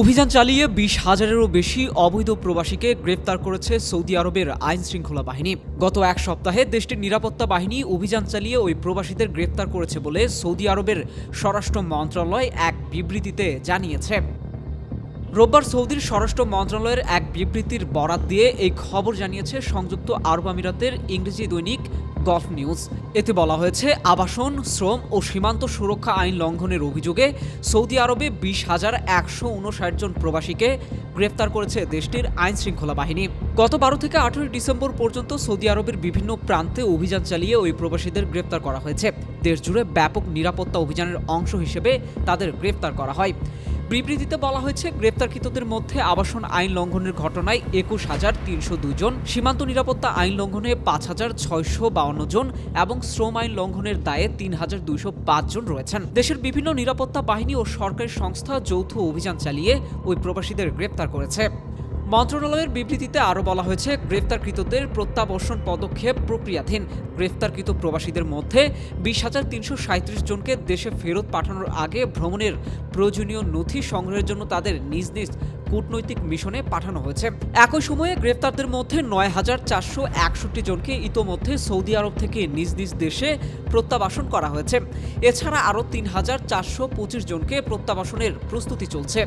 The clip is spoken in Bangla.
অভিযান চালিয়ে বিশ হাজারেরও বেশি অবৈধ প্রবাসীকে গ্রেপ্তার করেছে সৌদি আরবের আইন শৃঙ্খলা বাহিনী। গত এক সপ্তাহে দেশটির নিরাপত্তা বাহিনী অভিযান চালিয়ে ওই প্রবাসীদের গ্রেপ্তার করেছে বলে সৌদি আরবের স্বরাষ্ট্র মন্ত্রণালয় এক বিবৃতিতে জানিয়েছে। রোববার সৌদির স্বরাষ্ট্র মন্ত্রণালয়ের এক বিবৃতির বরাত দিয়ে এই খবর জানিয়েছে সংযুক্ত আরব আমিরাতের ইংরেজি দৈনিক গলফ নিউজ। এতে বলা হয়েছে, আবাসন, শ্রম ও সীমান্ত সুরক্ষা আইন লঙ্ঘনের অভিযোগে সৌদি আরবে বিশ হাজার একশো উনষাট জন প্রবাসীকে গ্রেফতার করেছে দেশটির আইন শৃঙ্খলা বাহিনী। গত বারো থেকে আঠেরোই ডিসেম্বর পর্যন্ত সৌদি আরবের বিভিন্ন প্রান্তে অভিযান চালিয়ে ওই প্রবাসীদের গ্রেফতার করা হয়েছে। দেশজুড়ে ব্যাপক নিরাপত্তা অভিযানের অংশ হিসেবে তাদের গ্রেফতার করা হয়। বিবৃতিতে বলা হয়েছে, গ্রেপ্তারকৃতদের মধ্যে আবাসন আইন লঙ্ঘনের ঘটনায় একুশ হাজার তিনশো দুজন সীমান্ত নিরাপত্তা আইন লঙ্ঘনে পাঁচ হাজার ছয়শো বাউন্ন জন এবং শ্রম আইন লঙ্ঘনের দায়ে তিন হাজার দুইশো পাঁচ জন রয়েছেন। দেশের বিভিন্ন নিরাপত্তা বাহিনী ও সরকারি সংস্থা যৌথ অভিযান চালিয়ে ওই প্রবাসীদের গ্রেপ্তার করেছে। মন্ত্রণালয়ের বিবৃতিতে আরও বলা হয়েছে, গ্রেফতারকৃতদের প্রত্যাবর্ষণ পদক্ষেপ প্রক্রিয়াধীন। গ্রেফতারকৃত প্রবাসীদের মধ্যে বিশ হাজার তিনশো সাঁত্রিশ জনকে দেশে ফেরত পাঠানোর আগে ভ্রমণের প্রয়োজনীয় নথি সংগ্রহের জন্য তাদের নিজ নিজ কূটনৈতিক মিশনে পাঠানো হয়েছে। একই সময়ে গ্রেফতারদের মধ্যে নয় হাজার চারশো একষট্টি জনকে ইতোমধ্যে সৌদি আরব থেকে নিজ নিজ দেশে প্রত্যাবাসন করা হয়েছে। এছাড়া আরও তিন হাজার চারশো পঁচিশ জনকে প্রত্যাবাসনের প্রস্তুতি চলছে।